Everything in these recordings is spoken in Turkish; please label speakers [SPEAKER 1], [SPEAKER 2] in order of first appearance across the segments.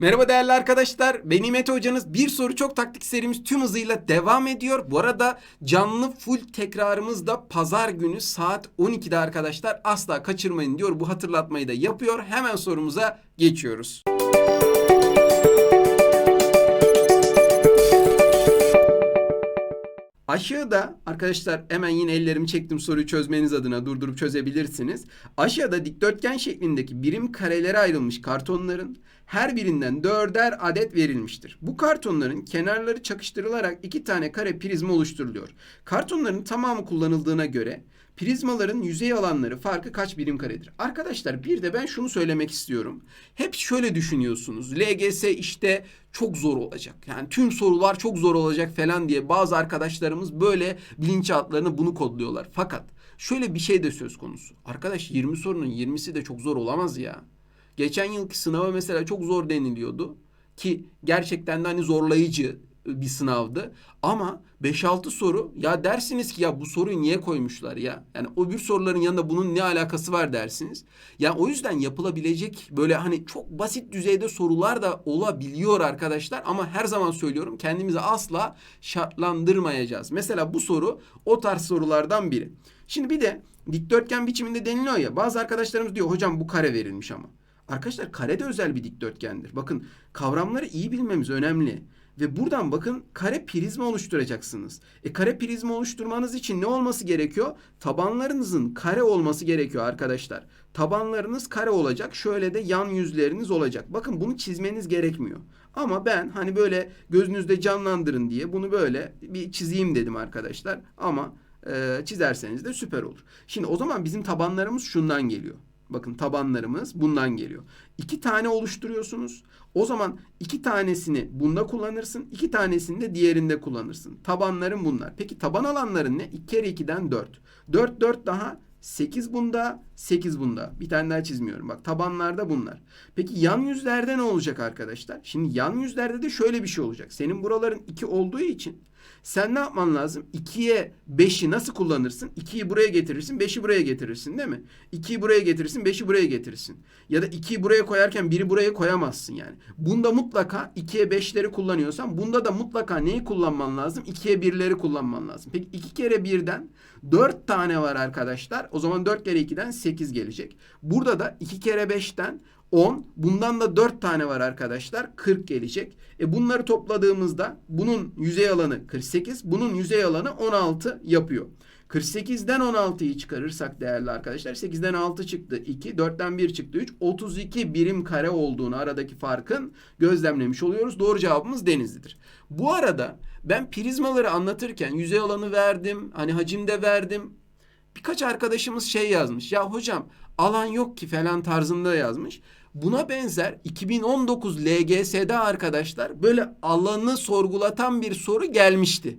[SPEAKER 1] Merhaba değerli arkadaşlar. Ben Mete hocanız. Bir soru çok taktik serimiz tüm hızıyla devam ediyor. Bu arada canlı full tekrarımız da pazar günü saat 12'de arkadaşlar. Asla kaçırmayın diyor. Bu hatırlatmayı da yapıyor. Hemen sorumuza geçiyoruz. Aşağıda arkadaşlar hemen yine ellerimi çektim soruyu çözmeniz adına durdurup çözebilirsiniz. Aşağıda dikdörtgen şeklindeki birim karelere ayrılmış kartonların her birinden dörder adet verilmiştir. Bu kartonların kenarları çakıştırılarak iki tane kare prizma oluşturuluyor. Kartonların tamamı kullanıldığına göre prizmaların yüzey alanları farkı kaç birim karedir? Arkadaşlar bir de ben şunu söylemek istiyorum. Hep şöyle düşünüyorsunuz. LGS işte çok zor olacak. Yani tüm sorular çok zor olacak falan diye bazı arkadaşlarımız böyle bilinçaltlarını bunu kodluyorlar. Fakat şöyle bir şey de söz konusu. Arkadaş 20 sorunun 20'si de çok zor olamaz ya. Geçen yılki sınava mesela çok zor deniliyordu ki gerçekten de hani zorlayıcı bir sınavdı. Ama 5-6 soru ya dersiniz ki ya bu soruyu niye koymuşlar ya? Yani o bir soruların yanında bunun ne alakası var dersiniz. Yani o yüzden yapılabilecek böyle hani çok basit düzeyde sorular da olabiliyor arkadaşlar. Ama her zaman söylüyorum kendimizi asla şartlandırmayacağız. Mesela bu soru o tarz sorulardan biri. Şimdi bir de dikdörtgen biçiminde deniliyor ya bazı arkadaşlarımız diyor hocam bu kare verilmiş ama. Arkadaşlar kare de özel bir dikdörtgendir. Bakın kavramları iyi bilmemiz önemli. Ve buradan bakın kare prizma oluşturacaksınız. E kare prizma oluşturmanız için ne olması gerekiyor? Tabanlarınızın kare olması gerekiyor arkadaşlar. Tabanlarınız kare olacak. Şöyle de yan yüzleriniz olacak. Bakın bunu çizmeniz gerekmiyor. Ama ben hani böyle gözünüzde canlandırın diye bunu böyle bir çizeyim dedim arkadaşlar. Ama e, çizerseniz de süper olur. Şimdi o zaman bizim tabanlarımız şundan geliyor. Bakın tabanlarımız bundan geliyor. İki tane oluşturuyorsunuz. O zaman iki tanesini bunda kullanırsın. iki tanesini de diğerinde kullanırsın. Tabanların bunlar. Peki taban alanların ne? 2 kere 2'den 4. 4 4 daha 8 bunda, 8 bunda. Bir tane daha çizmiyorum. Bak tabanlarda bunlar. Peki yan yüzlerde ne olacak arkadaşlar? Şimdi yan yüzlerde de şöyle bir şey olacak. Senin buraların 2 olduğu için sen ne yapman lazım? 2'ye 5'i nasıl kullanırsın? 2'yi buraya getirirsin, 5'i buraya getirirsin değil mi? 2'yi buraya getirirsin, 5'i buraya getirirsin. Ya da 2'yi buraya koyarken 1'i buraya koyamazsın yani. Bunda mutlaka 2'ye 5'leri kullanıyorsan bunda da mutlaka neyi kullanman lazım? 2'ye 1'leri kullanman lazım. Peki 2 kere 1'den 4 tane var arkadaşlar. O zaman 4 kere 2'den 8 gelecek. Burada da 2 kere 5'ten 10. Bundan da 4 tane var arkadaşlar. 40 gelecek. E bunları topladığımızda bunun yüzey alanı 48. Bunun yüzey alanı 16 yapıyor. 48'den 16'yı çıkarırsak değerli arkadaşlar 8'den 6 çıktı 2, 4'ten 1 çıktı 3, 32 birim kare olduğunu aradaki farkın gözlemlemiş oluyoruz. Doğru cevabımız Denizli'dir. Bu arada ben prizmaları anlatırken yüzey alanı verdim, hani hacimde verdim. Birkaç arkadaşımız şey yazmış. Ya hocam alan yok ki falan tarzında yazmış. Buna benzer 2019 LGS'de arkadaşlar böyle alanı sorgulatan bir soru gelmişti.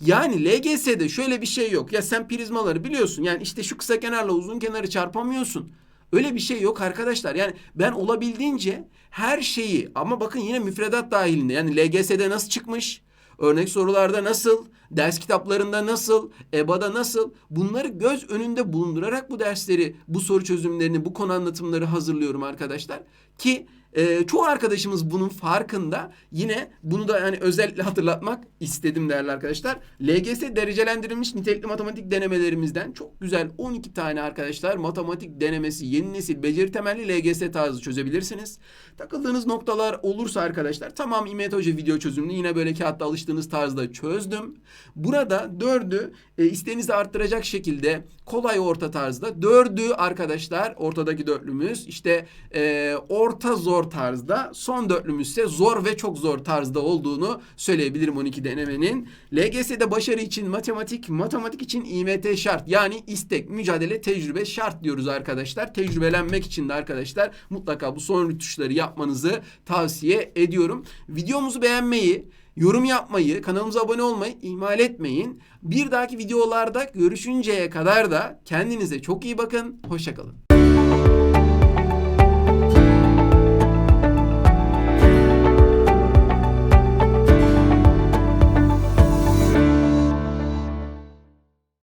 [SPEAKER 1] Yani LGS'de şöyle bir şey yok. Ya sen prizmaları biliyorsun. Yani işte şu kısa kenarla uzun kenarı çarpamıyorsun. Öyle bir şey yok arkadaşlar. Yani ben olabildiğince her şeyi ama bakın yine müfredat dahilinde. Yani LGS'de nasıl çıkmış? Örnek sorularda nasıl? Ders kitaplarında nasıl? EBA'da nasıl? Bunları göz önünde bulundurarak bu dersleri, bu soru çözümlerini, bu konu anlatımları hazırlıyorum arkadaşlar. Ki e, çoğu arkadaşımız bunun farkında. Yine bunu da yani özellikle hatırlatmak istedim değerli arkadaşlar. LGS derecelendirilmiş nitelikli matematik denemelerimizden çok güzel 12 tane arkadaşlar matematik denemesi yeni nesil beceri temelli LGS tarzı çözebilirsiniz. Takıldığınız noktalar olursa arkadaşlar tamam İmet Hoca video çözümünü yine böyle kağıtta alıştığınız tarzda çözdüm. Burada dördü e, isteğinizi arttıracak şekilde kolay orta tarzda. Dördü arkadaşlar ortadaki dörtlümüz işte e, orta zor tarzda. Son dörtlümüz ise zor ve çok zor tarzda olduğunu söyleyebilirim 12 denemenin. LGS'de başarı için matematik, matematik için İMT şart. Yani istek, mücadele, tecrübe şart diyoruz arkadaşlar. Tecrübelenmek için de arkadaşlar mutlaka bu son rütuşları yapmanızı tavsiye ediyorum. Videomuzu beğenmeyi, yorum yapmayı, kanalımıza abone olmayı ihmal etmeyin. Bir dahaki videolarda görüşünceye kadar da kendinize çok iyi bakın. Hoşçakalın.